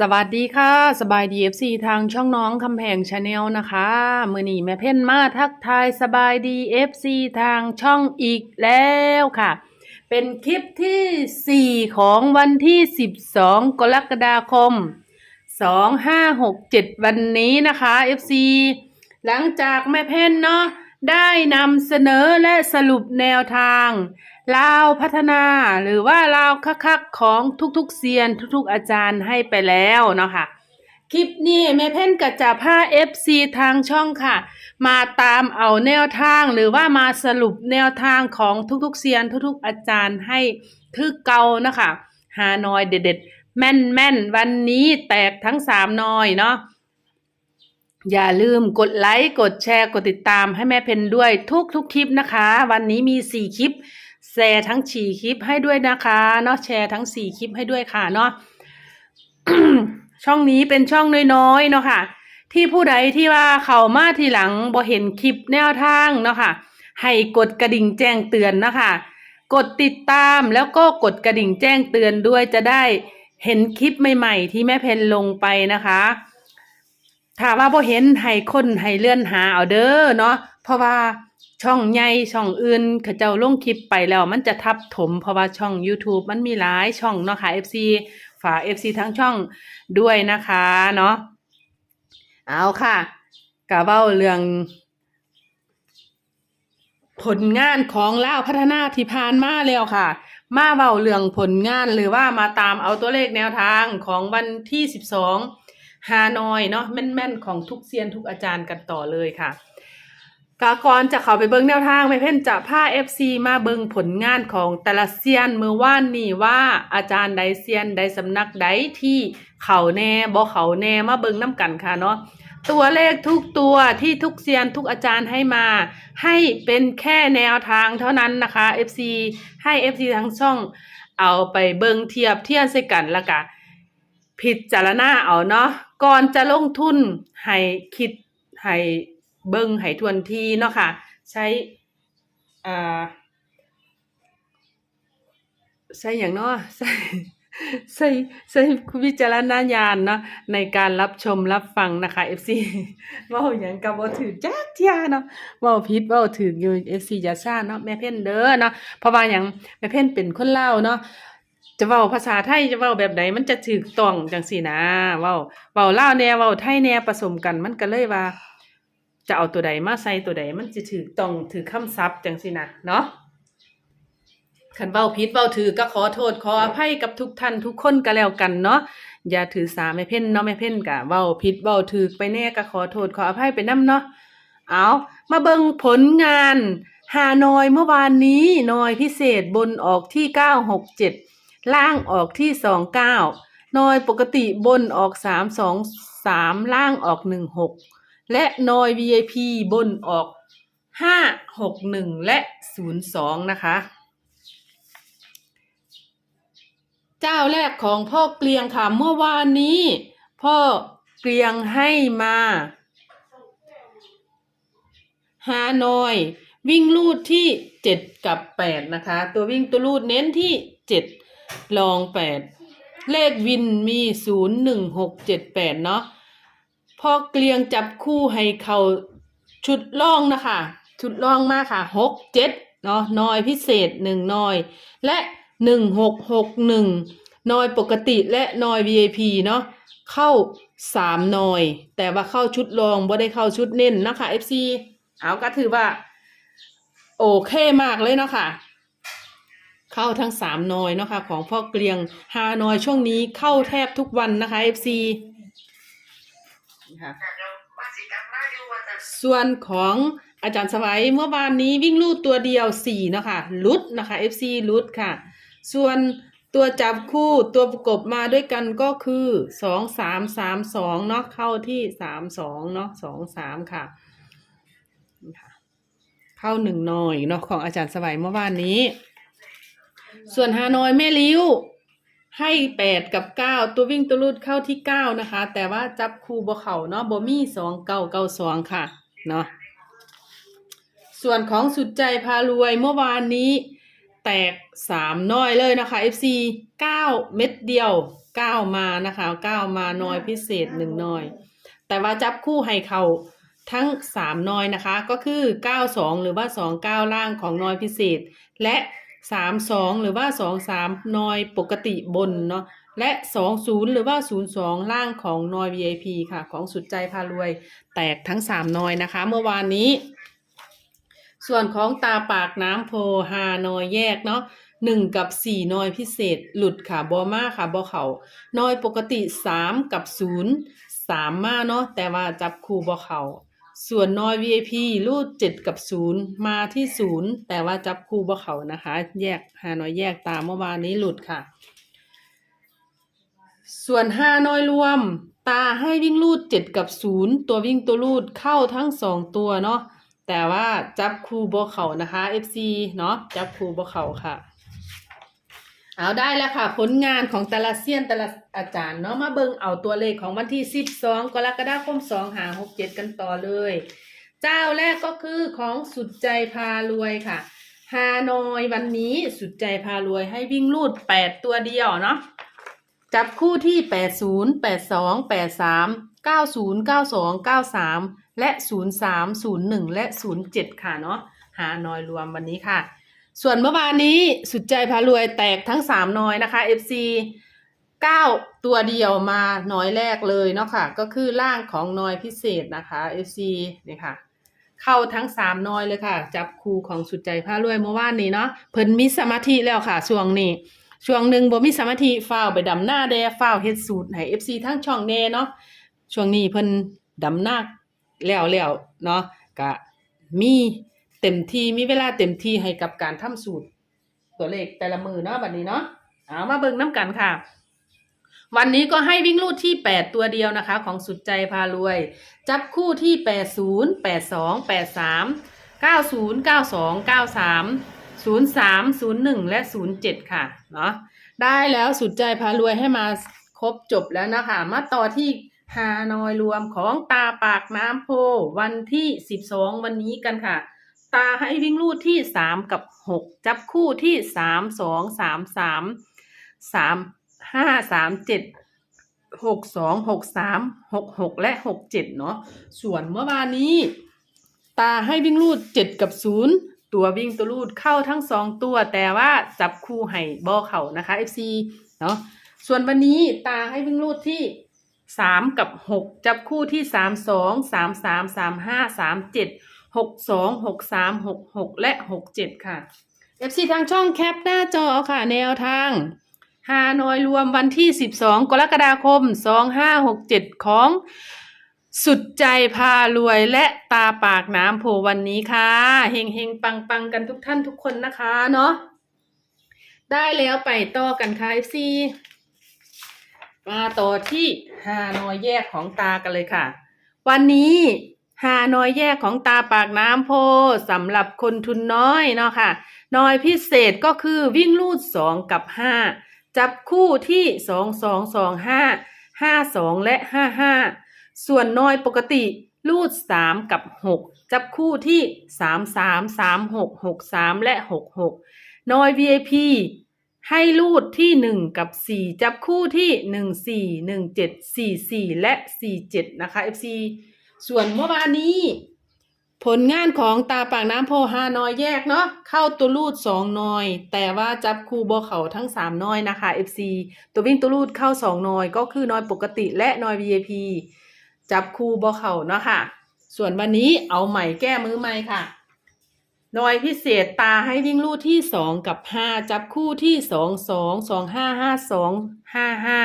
สวัสดีค่ะ สบายดี FC ทางช่องน้องคำแพงชาแนลนะคะมือนีแม่เพ่นมาทักทายสบายดี FC ทางช่องอีกแล้วค่ะ เป็นคลิปที่ 4 ของวันที่ 12 กรกฎาคม 2567 วันนี้นะคะ FC หลังจากแม่เพ่นเนาะ ได้นำเสนอและสรุปแนวทางลาวพัฒนาหรือว่าลาวคักๆของทุกๆเซียนทุกๆอาจารย์ให้ไปแล้วเนาะค่ะคลิปนี้แม่เพ่นก็จะพา FC ทางช่องค่ะ มาตามเอาแนวทางหรือว่ามาสรุปแนวทางของทุกๆเซียนทุกๆอาจารย์ให้ทึกเกานะคะหาน้อยเด็ดๆแม่นๆ วันนี้แตกทั้งสามน้อยเนาะ อย่าลืมกดไลค์ กดแชร์ กดติดตามให้แม่เพนด้วยทุกทุกคลิปนะคะ วันนี้มีสี่คลิป แชร์ทั้งสี่คลิปให้ด้วยนะคะเนาะแชร์ทั้งสี่คลิปให้ด้วยค่ะเนาะช่องนี้เป็นช่องน้อยๆเนาะค่ะ ที่ผู้ใดที่ว่าเขามาทีหลังบ่เห็นคลิปแนวทางเนาะค่ะ ให้กดกระดิ่งแจ้งเตือนนะคะ กดติดตามแล้วก็กดกระดิ่งแจ้งเตือนด้วยจะได้เห็นคลิปใหม่ ๆ ที่แม่เพนลงไปนะคะ ถ้าว่าบ่เห็นให้คนให้เลื่อนหาเอาเด้อเนาะเพราะว่าช่องใหญ่ช่องอื่นเขาเจ้าลงคลิปไปแล้วมันจะทับถมเพราะว่าช่อง YouTube มันมีหลายช่องเนาะค่ะ FC ฝาก FC ทั้งช่องด้วยนะคะเนาะเอาค่ะกะเว้าเรื่อง ผลงานของลาวพัฒนาที่ผ่านมาแล้วค่ะ มาเว้าเรื่องผลงานหรือว่ามาตามเอาตัวเลขแนวทางของวันที่12 ฮานอยเนาะแม่นๆของทุกเซียนทุกอาจารย์กันต่อเลยค่ะกากรจะเข้าไปเบิ่งแนวทางไม่เพ่นจะพา FC มาเบิ่งผลงานของแต่ละเซียนมือว่านนี่ว่าอาจารย์ใดเซียนใดสำนักใดที่เขาแน่บ่เขาแน่มาเบิ่งน้ำกันค่ะเนาะตัวเลขทุกตัวที่ทุกเซียนทุกอาจารย์ให้มา ให้เป็นแค่แนวทางเท่านั้นนะคะ FC ให้ FC ทั้งช่องเอาไปเบิ่งเทียบเทียบใส่กันแล้วก็พิจารณาเอาเนาะ ก่อนจะลงทุนให้คิดให้เบิ่งให้ทวนทีเนาะค่ะ ใช้อ่าใช้อย่างเนาะใช้ใช้ใช้วิจารณญาณเนาะในการรับชมรับฟังนะคะ FC เว้าหยังก็บ่ถือจักเที่ยเนาะว้าผิดเว้าถูกอยู่ FC อย่าซ่าเนาะแม่เพ่นเด้อเนาะเพราะว่าหยังแม่เพ่นเป็นคนเล่าเนาะ จะเว้าภาษาไทยจะเว้าแบบใดมันจะถูกต้องจังซี่นะ เว้าเว้าลาวแหน่เว้าไทยแหน่ผสมกันมันก็เลยว่า จะเอาตัวใดมาใส่ตัวใดมันจะถูกต้องถือคำศัพท์จังซี่นะเนาะคันเว้าผิดเว้าถือก็ขอโทษขออภัยกับทุกท่านทุกคนก็แล้วกันเนาะอย่าถือสาแม่เพ่นเนาะแม่เพ่นก็เว้าผิดเว้าถูกไปแน่ก็ขอโทษขออภัยไปนํเนาะเอามาเบิ่งผลงานฮานอยเมื่อวานนี้นอยพิเศษบนออกที่ 967 ล่างออกที่สองเก้านอยปกติบนออกสามสองสามล่างออกหนึ่งหกและนอย VIP บนออกห้าหกหนึ่งและศูนย์สองนะคะ เจ้าแรกของพ่อเกลียงค่ะเมื่อวานนี้ พ่อเกลียงให้มาฮานอยวิ่งลูดที่เจ็ดกับแปดนะคะ ตัววิ่งตัวลูดเน้นที่เจ็ด ลองแปดเลขวินมีศูนย์หนึ่งหกเจ็ดแปดเนาะพอเกลียงจับคู่ให้เขาชุดล่องนะคะชุดล่องมากค่ะหกเจ็ดเนาะนอยพิเศษหนึ่งนอย และหนึ่งหกหกหนึ่งนอยปกติและนอย VIP เนาะเข้าสามนอย แต่ว่าเข้าชุดรองบ่ได้เข้าชุดเน้นนะคะ FC เอาก็ถือว่า โอเคมากเลยเนาะค่ะ เข้าทั้งสามนอยเนาะค่ะของพ่อเกลียงฮานอยช่วงนี้เข้าแทบทุกวันนะคะ FC ค่ะส่วนของอาจารย์สวัยเมื่อวานนี้วิ่งลูดตัวเดียวสี่เนาะค่ะลุดนะคะ FC ลุดค่ะ ส่วนตัวจับคู่ตัวประกบมาด้วยกันก็คือสองสามสามสองเนาะเข้าที่สามสองเนาะสองสามค่ะนี่ค่ะเข้าหนึ่งหน่อยเนาะของอาจารย์สวัยเมื่อวานนี้ ส่วนฮานอยแม่ลิ้ว ให้แปดกับเก้าตัววิ่งตัวรูดเข้าที่เก้านะคะ แต่ว่าจับคู่บ่เข่าเนาะบ่มีสองเก้าเก้าสองค่ะเนาะส่วนของสุดใจพารวยเมื่อวานนี้ แตกสามน้อยเลยนะคะ FC เก้าเม็ดเดียวเก้ามานะคะเก้ามาน้อยพิเศษหนึ่งน้อย แต่ว่าจับคู่ให้เขาทั้งสามน้อยนะคะ ก็คือเก้าสองหรือว่าสองเก้าล่างของน้อยพิเศษ และ สามสองหรือว่าสองสามนอยปกติบนเนาะและสองศูนย์หรือว่าศูนย์สองล่างของนอย VIP ค่ะ ของสุดใจพารวย แตกทั้งสามนอยนะคะ เมื่อวานนี้ ส่วนของตาปากน้ำโพฮานอยแยกเนาะหนึ่งกับสี่นอยพิเศษ หลุดค่ะบอมาค่ะบอเขานอยปกติสามกับศูนย์สามมาเนาะแต่ว่าจับคู่บอเขา ส่วนนอย VIP รูดเจ็ดกับศูนย์มาที่ศูนย์แต่ว่าจับคู่บอเขานะคะ แยกฮานอยแยกตามเมื่อวานนี้หลุดค่ะ ส่วนห้าน้อยรวม ตาให้วิ่งรูดเจ็ดกับศูนย์ตัววิ่งตัวรูดเข้าทั้งสองตัวเนาะแต่ว่าจับคู่บอเขานะคะ FC เนาะจับคู่บอเขาค่ะ เอาได้แล้วค่ะ ผลงานของแต่ละเซียนแต่ละอาจารย์เนาะมาเบิ่งเอาตัวเลขของวันที่12กรกฎาคม2หา67กันต่อเลย เจ้าแรกก็คือของสุดใจพารวยค่ะฮานอยวันนี้สุดใจพารวยให้วิ่งรูด8ตัวเดียวเนาะจับคู่ที่80 82 83 90 92 93แปดสามเก้าศูนย์เก้าสองเก้าสามและ03 01และ07ค่ะเนาะหานอยรวมวันนี้ค่ะ ส่วนเมื่อวานนี้สุดใจพารวยแตกทั้ง3นอยนะคะ FC 9 ตัวเดียวมาน้อยแรกเลยเนาะค่ะ ก็คือล่างของน้อยพิเศษนะคะ FC นี่ค่ะ เข้าทั้ง3นอยเลยค่ะ จับคู่ของสุดใจพารวยเมื่อวานนี้เนาะเพิ่นมีสมาธิแล้วค่ะช่วงนี้ช่วงหนึ่งบ่มีสมาธิฝ้าวไปดำหน้าแดฝ้าวเฮ็ดสูตรให้ FC ทั้งช่องแน่เนาะช่วงนี้เพิ่นดำหน้าแล้วแล้วเนาะก็มี เต็มที่มีเวลาเต็มที่ให้กับการทำสูตร ตัวเลขแต่ละมือเนาะบัดนี้เนาะเอามาเบิ่งน้ำกันค่ะ วันนี้ก็ให้วิ่งลูดที่ 8 ตัวเดียวนะคะ ของสุดใจพารวย จับคู่ที่ 80 82 83 90 92 93 03 01 และ 07 ค่ะ เนาะ ได้แล้วสุดใจพารวยให้มาครบจบแล้วนะคะ มาต่อที่ฮานอยรวมของตาปากน้ำโพ วันที่ 12 วันนี้กันค่ะ ตาให้วิ่งลูดที่3กับ6จับคู่ที่3 2 3 3 3 5 3 7หกสองหกสามหกหกและหกเจ็ดเนาะส่วนเมื่อวานนี้ ตาให้วิ่งรูดเจ็ดกับศูนย์ตัววิ่งตัวรูดเข้าทั้งสองตัวแต่ว่าจับคู่ให้บอเข่านะคะ FC เนาะส่วนวันนี้ตาให้วิ่งรูดที่สามกับหกจับคู่ที่สามสองสามสามสามห้าสามเจ็ด หกสองหกสามหกหกและหกเจ็ดค่ะ FC ทางช่องแคปหน้าจอค่ะ แนวทางฮานอยรวมวันที่ 12 กรกฎาคม 2567 ของสุดใจพารวยและตาปากน้ำโพวันนี้ค่ะเฮงเฮงปังปังกันทุกท่านทุกคนนะคะเนาะได้แล้วไปต่อกันค่ะ FC มาต่อที่ฮานอยแยกของตากันเลยค่ะ วันนี้ ฮานอยแยกของตาปากน้ำโพสำหรับคนทุนน้อยเนาะค่ะน้อยพิเศษก็คือวิ่งลูดสองกับห้าจับคู่ที่สองสองสองห้าห้าสองและห้าห้าส่วนน้อยปกติลูดสามกับหกจับคู่ที่สามสามสามหกหกสามและหกหกน้อย VIP ให้ลูดที่หนึ่งกับสี่จับคู่ที่หนึ่งสี่หนึ่งเจ็ดสี่สี่และสี่เจ็ดนะคะ FC ส่วนเมื่อวานนี้ ผลงานของตาปากน้ำโพฮานอยแยกเนาะเข้าตัวลูดสองนอย แต่ว่าจับคู่บอเขาทั้งสามนอยนะคะ FC ตัววิ่งตัวลูดเข้าสองนอยก็คือนอยปกติและนอย VIP จับคู่บอเขาเนาะค่ะ ส่วนวันนี้เอาใหม่แก้มือใหม่ค่ะนอยพิเศษตาให้วิ่งลูดที่สองกับห้าจับคู่ที่สองสองสองห้าห้าสองห้าห้า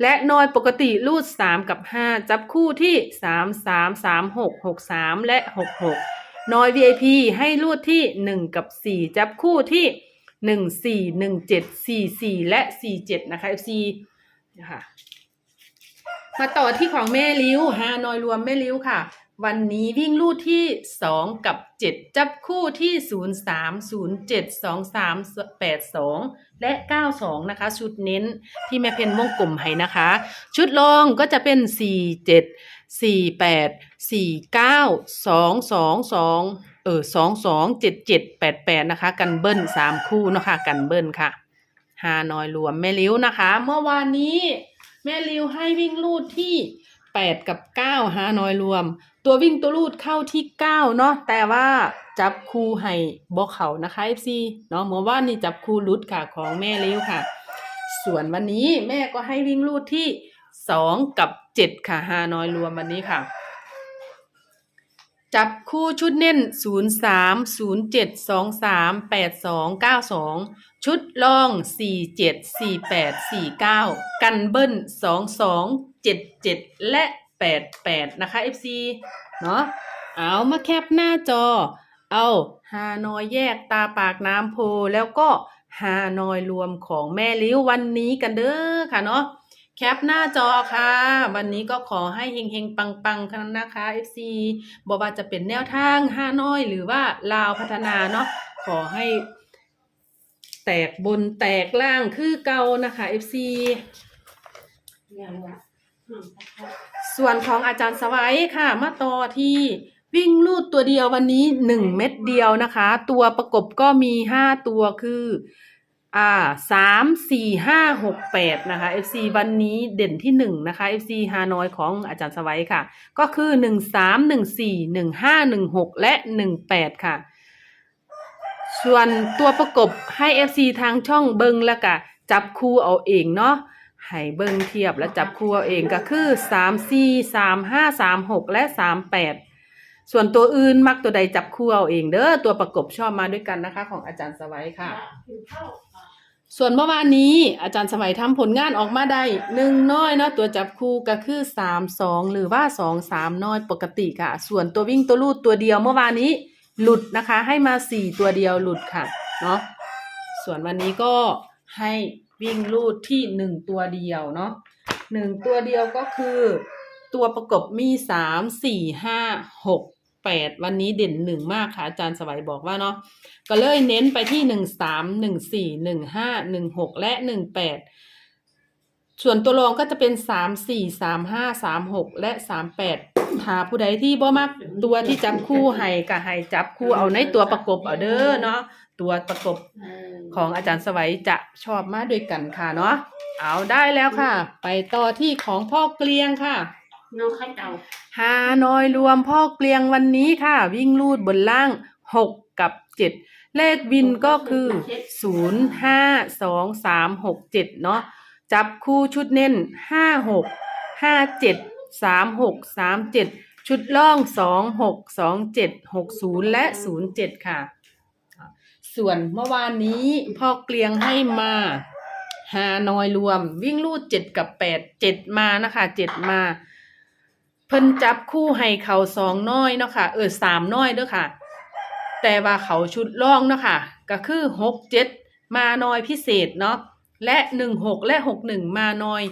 และนอยปกติรูด 3 กับ 5 จับคู่ที่ 3 3 3 6 6 3 และ 6 6 นอย VIP ให้รูดที่ 1 กับ 4 จับคู่ที่ 1 4 1 7 4 4 และ 4 7 นะคะ FC นะคะมาต่อที่ของแม่ลิ้วฮานอยรวมแม่ลิ้วค่ะ วันนี้วิ่งลูดที่ 2 กับ 7 จับคู่ที่ 0 3 0 7 2 3 8 2 และ 92 นะคะ ชุดเน้นที่แม่เพนวงกลมให้นะคะ ชุดรองก็จะเป็น 4 7 4 8 4 9 2 2 2 เออ 2 2 7 7 8 8 นะคะ กันเบิ้ล 3 คู่นะคะกันเบิ้ลค่ะฮานอยรวมแม่ลิ้วนะคะ เมื่อวานนี้แม่ริวให้วิ่งลูดที่ แปดกับเก้าฮานอยรวม ตัววิ่งตัวลูดเข้าที่เก้าเนาะแต่ว่าจับคู่ให้บอกเขานะคะ FC เนาะเมื่อว่านนี่จับคู่ลุดค่ะของแม่ริวค่ะ ส่วนวันนี้แม่ก็ให้วิ่งลูดที่สองกับเจ็ดค่ะฮานอยรวมวันนี้ค่ะ จับคู่ชุดเน้น 0 3 0 7 2 3 8 2 9 2 ชุดลอง 4 7 4 8 4 9 กันเบิ้ล 2 2 7 7และ8 8นะคะ FC เนาะเอามาแคปหน้าจอ เอาฮานอยแยกตาปากน้ำโพแล้วก็ฮานอยรวมของแม่ลิ้ววันนี้กันเด้อค่ะเนาะแคปหน้าจอค่ะ วันนี้ก็ขอให้เฮงๆ ปังๆกันนะคะ FC บอกว่าจะเป็นแนวทางห้าน้อยหรือว่าลาวพัฒนาเนาะขอให้ แตกบนแตกล่างคือเก่านะคะ FC ส่วนของอาจารย์สวัยค่ะ มาต่อที่วิ่งลูดตัวเดียววันนี้หนึ่งเม็ดเดียวนะคะ ตัวประกบก็มีห้าตัวคือ อ่าสามสี่ห้าหกแปดนะคะ FC วันนี้เด่นที่หนึ่งนะคะ FC ฮานอยของอาจารย์สวัยค่ะ ก็คือหนึ่งสามหนึ่งสี่หนึ่งห้าหนึ่งหกและหนึ่งแปดค่ะ ส่วนตัวประกบให้ FC ทางช่องเบิงแล้วก็จับคู่เอาเองเนาะ ให้เบิงเทียบแล้วจับคู่เอาเองก็คือสามสี่สามห้าสามหกและสามแปดส่วนตัวอื่นมักตัวใดจับคู่เอาเองเด้อตัวประกบชอบมาด้วยกันนะคะ ของอาจารย์สวัยค่ะ ส่วนเมื่อวานนี้อาจารย์สมัยทำผลงานออกมาได้หนึ่งน้อยเนาะตัวจับคู่ก็คือสามสองหรือว่าสองสามน้อยปกติค่ะ ส่วนตัววิ่งตัวลูดตัวเดียวเมื่อวานนี้หลุดนะคะ ให้มาสี่ตัวเดียวหลุดค่ะเนาะส่วนวันนี้ก็ให้ วิ่งลูดที่หนึ่งตัวเดียวเนาะหนึ่งตัวเดียวก็คือ ตัวประกบมีสามสี่ห้าหกแปดวันนี้เด่นหนึ่งมากค่ะอาจารย์สวัยบอกว่าเนาะก็เลยเน้นไปที่หนึ่งสามหนึ่งสี่หนึ่งห้าหนึ่งหกและหนึ่งแปดส่วนตัวรองก็จะเป็นสามสี่สามห้าสามหกและสามแปด หาผู้ใดที่บ่มักตัวที่จับคู่ให้ก็ให้จับคู่เอาในตัวประกบเอาเด้อเนาะตัวประกบของอาจารย์สวัยจะชอบมากด้วยกันค่ะเนาะเอาได้แล้วค่ะ ไปต่อที่ของพ่อเกลียงค่ะน้องข้าเจ้าฮานอยรวมพ่อเกลียงวันนี้ค่ะ วิ่งลูดบนล่างหกกับเจ็ดเลขวินก็คือศูนย์ห้าสองสามหกเจ็ดเนาะจับคู่ชุดเน้นห้าหกห้าเจ็ด สามหกสามเจ็ดชุดล่องสองหกสองเจ็ดหกศูนย์และศูนย์เจ็ดค่ะ ส่วนเมื่อวานนี้พ่อเกลียงให้มาฮานอยรวม วิ่งลูดเจ็ดกับแปดเจ็ดมานะคะเจ็ดมา เพิ่นจับคู่ให้เขาสองน้อยเนาะค่ะเออสามน้อยเด้อค่ะ แต่ว่าเขาชุดล่องเนาะค่ะก็คือหกเจ็ดมาน้อยพิเศษเนาะและหนึ่งหกและหกหนึ่งมาน้อย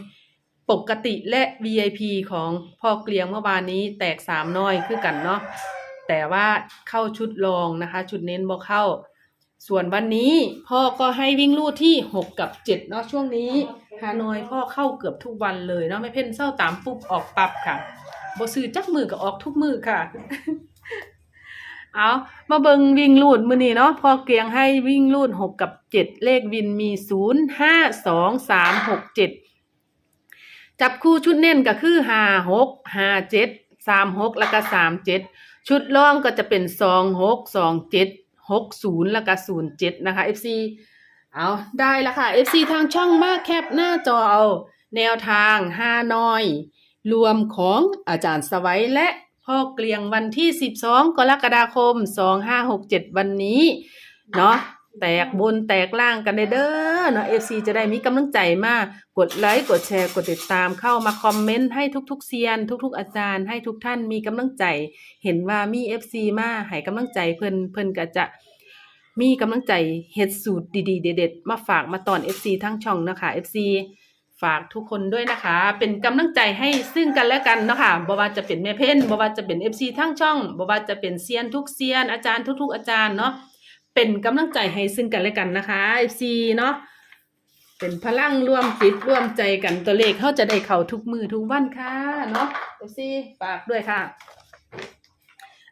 ปกติและ VIP ของพ่อเกลียงเมื่อวานนี้แตกสามน้อยคือกันเนาะแต่ว่าเข้าชุดรองนะคะ ชุดเน้นบ่เข้า ส่วนวันนี้พ่อก็ให้วิ่งลู่ที่หกกับเจ็ดเนาะช่วงนี้ฮานอยพ่อเข้าเกือบทุกวันเลยเนาะไม่เพ่นเศร้าตามปุ๊บออกปับค่ะบ่ซื้อจักมือก็ออกทุกมือค่ะ เอามาเบิงวิ่งลูดมือนี้เนาะพอเกียงให้วิ่งลูดหกกับเจ็ดเลขวินมีศูนย์ห้าสองสามหกเจ็ด จับคู่ชุดเน้นก็คือห้าหกห้าเจ็ดสามหกแล้วก็สามเจ็ดชุดล่องก็จะเป็นสองหกสองเจ็ดหกศูนย์แล้วก็ศูนย์เจ็ดนะคะ FC เอาได้แล้วค่ะ FC ทางช่องมากแคปหน้าจอเอาแนวทางห้าน้อย รวมของอาจารย์สวัยและพ่อเกลียงวันที่ 12 กรกฎาคม 2567 วันนี้ เนาะ แตกบนแตกล่างกันเด้อเนาะ FC จะได้มีกำลังใจมาก กดไลค์กดแชร์กดติดตามเข้ามาคอมเมนต์ให้ทุกๆเซียน ทุก ๆ อาจารย์ ให้ทุกท่านมีกำลังใจ เห็นว่ามี FC มาให้กำลังใจเพิ่นเพิ่นก็จะมีกำลังใจเฮ็ดสูตรดีๆ เด็ดๆมาฝากมาตอน FC ทั้งช่องนะคะ FC ฝากทุกคนด้วยนะคะ เป็นกำลังใจให้ซึ่งกันและกันเนาะค่ะบ่ว่าจะเป็นแม่เพ่นบ่ว่าจะเป็น FC ทั้งช่องบ่ว่าจะเป็นเซียนทุกเซียนอาจารย์ทุก ๆ อาจารย์เนาะ เป็นกำลังใจให้ซึ่งกันและกันนะคะ FC เนาะเป็นพลังร่วมจิตร่วมใจกันตัวเลขเขาจะได้เข้าทุกมือทุกวันค่ะเนาะ FC ฝากด้วยค่ะ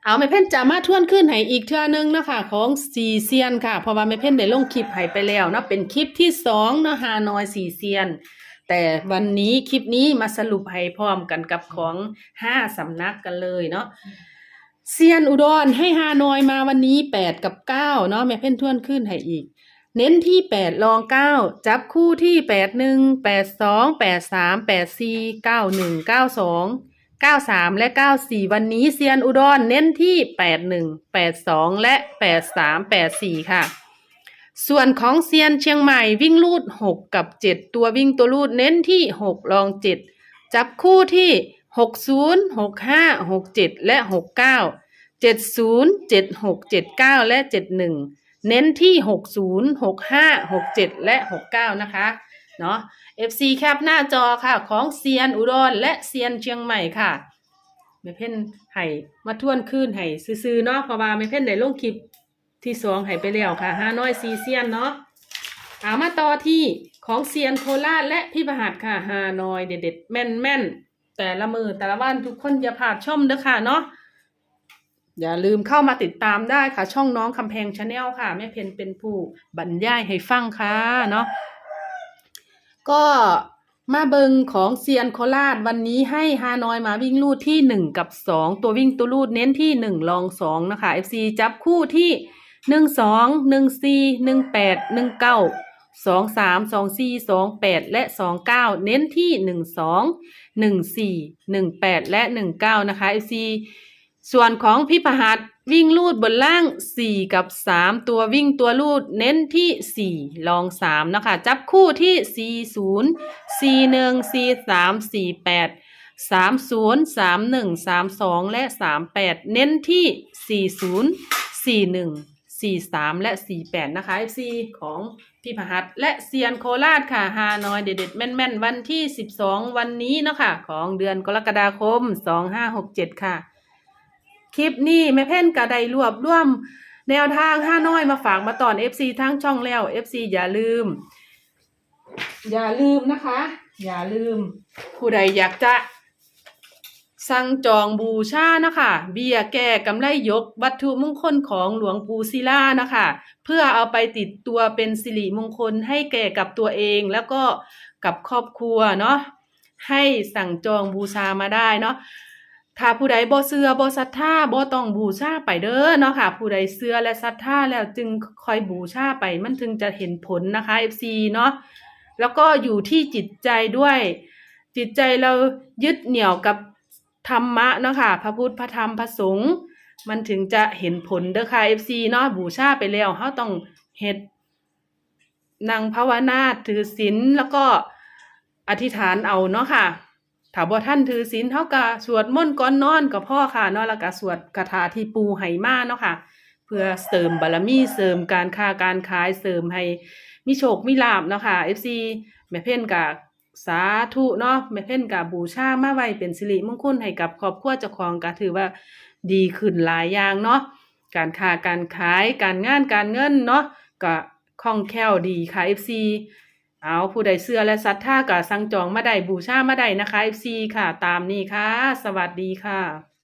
เอาแม่เพ่นจะมาทวนขึ้นให้อีกเทื่อนึงนะคะของสีเซียนค่ะ เพราะว่าแม่เพ่นได้ลงคลิปให้ไปแล้วเนาะเป็นคลิปที่สองเนาะฮานอยสีเซียนแต่วันนี้คลิปนี้มาสรุปให้พร้อมกันกับของห้าสำนักกันเลยเนาะ เซียนอุดรให้ฮานอยมาวันนี้แปดกับเก้าเนาะแม่เพ่นทวนขึ้นให้อีก เน้นที่แปดรองเก้าจับคู่ที่แปดหนึ่งแปดสองแปดสามแปดสี่เก้าหนึ่งเก้าสองเก้าสามและเก้าสี่วันนี้เซียนอุดรเน้นที่แปดหนึ่งแปดสองและแปดสามแปดสี่ค่ะ ส่วนของเซียนเชียงใหม่วิ่งลูดหกกับเจ็ดตัววิ่งตัวลูดเน้นที่หกรองเจ็ดจับคู่ที่ หกศูนย์หกห้าหกเจ็ดและหกเก้าเจ็ดศูนย์เจ็ดหกเจ็ดเก้าและเจ็ดหนึ่งเน้นที่60 65 67และ69นะคะเนาะ FC แคปหน้าจอค่ะ ของเซียนอุดรและเซียนเชียงใหม่ค่ะแม่เพ่นให้มาท่วนคืนให้ซื้อๆเนาะเพราะว่าแม่เพ่นได้ลงคลิปที่สองให้ไปแล้วค่ะห้าน้อยซีเซียนเนาะเอามาต่อที่ของเซียนโคราชและพี่ประหัสค่ะฮานอยเด็ดๆแม่นๆ แต่ละมือแต่ละวันทุกคนอย่าพลาดชมเด้อค่ะเนาะอย่าลืมเข้ามาติดตามได้ค่ะ ช่องน้องคำแพงชาแนลค่ะ แม่เพนเป็นผู้บรรยายให้ฟังค่ะเนาะก็มาเบิงของเซียนโคราชวันนี้ให้ฮานอยมาวิ่งลูดที่หนึ่งกับสองตัววิ่งตัวลูดเน้นที่หนึ่งลองสองนะคะ FC จับคู่ที่หนึ่งสองหนึ่งสี่หนึ่งแปดหนึ่งเก้า สองสามสองสี่สองแปดและสองเก้าเน้นที่หนึ่งสองหนึ่งสี่หนึ่งแปดและหนึ่งเก้านะคะ FC ส่วนของพี่ประหัสวิ่งลูดบนล่าง 4 กับ 3 ตัววิ่งตัวลูดเน้นที่ 4 ลอง 3 นะคะ จับคู่ที่ 40 41 43 48 30 31 32 และ 38 เน้นที่ 40 41 43 และ 48 นะคะ FC ของพี่พหัสและเซียนโคราชค่ะฮานอยเด็ดๆแม่นๆ วันที่ 12 วันนี้เนาะค่ะ ของเดือนกรกฎาคม 2567 ค่ะ คลิปนี้แม่เพ่นกะไดรวบรวมแนวทางห้าน้อยมาฝากมาตอน FC ทั้งช่องแล้ว FC อย่าลืม อย่าลืมนะคะ อย่าลืม ผู้ใดอยากจะ สั่งจองบูชานะคะ เบี้ยแก้กำไรยกวัตถุมงคลของหลวงปู่ศิลานะคะ เพื่อเอาไปติดตัวเป็นสิริมงคลให้แก่กับตัวเองแล้วก็กับครอบครัวเนาะให้สั่งจองบูชามาได้เนาะถ้าผู้ใดบ่เชื่อบ่ศรัทธาบ่ต้องบูชาไปเด้อเนาะค่ะ ผู้ใดเชื่อและศรัทธาแล้วจึงคอยบูชาไปมันถึงจะเห็นผลนะคะ FC เนาะแล้วก็อยู่ที่จิตใจด้วย จิตใจเรายึดเหนี่ยวกับ ธรรมะเนาะค่ะพระพุทธพระธรรมพระสงฆ์มันถึงจะเห็นผลเด้อค่ะ FC เนาะบูชาไปแล้วเฮาต้องเฮ็ดนั่งภาวนาถือศีลแล้วก็อธิษฐานเอาเนาะค่ะถ้าบ่ท่านถือศีลเท่ากับสวดมนต์ก่อนนอนกับพ่อค่ะเนาะแล้วก็สวดคาถาที่ปูให้มาเนาะค่ะ เพื่อเสริมบารมีเสริมการค้าการขายเสริมให้มีโชคมีลาภเนาะค่ะ FC แม่เพ่นกับ สาธุเนาะแม่เพ่นกับบูชามาไว้เป็นสิริมงคลให้กับครอบครัวเจ้าของก็ถือว่าดีขึ้นหลายอย่างเนาะการค้าการขายการงานการเงินเนาะก็คล่องแคล่วดีค่ะ FC เอาผู้ใดเสื้อและศรัทธาก็สั่งจองมาได้บูชามาได้นะคะ FC ค่ะ ตามนี้ค่ะ สวัสดีค่ะ